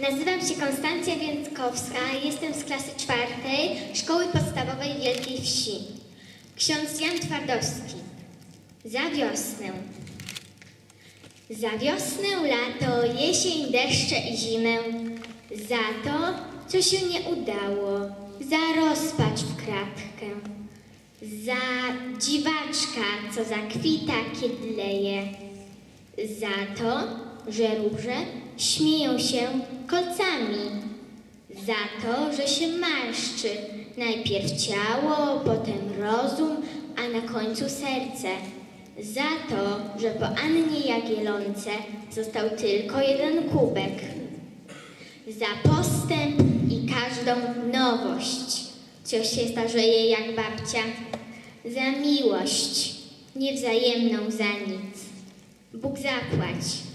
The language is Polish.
Nazywam się Konstancja Więckowska, jestem z klasy czwartej Szkoły Podstawowej Wielkiej Wsi. Ksiądz Jan Twardowski. Za wiosnę. Za wiosnę, lato, jesień, deszcze i zimę. Za to, co się nie udało. Za rozpacz w kratkę. Za dziwaczka, co zakwita, kiedy leje. Za to, że róże śmieją się kolcami. Za to, że się marszczy najpierw ciało, potem rozum, a na końcu serce. Za to, że po Annie Jagielonce został tylko jeden kubek. Za postęp i każdą nowość, co się starzeje jak babcia. Za miłość, niewzajemną za nic. Bóg zapłać.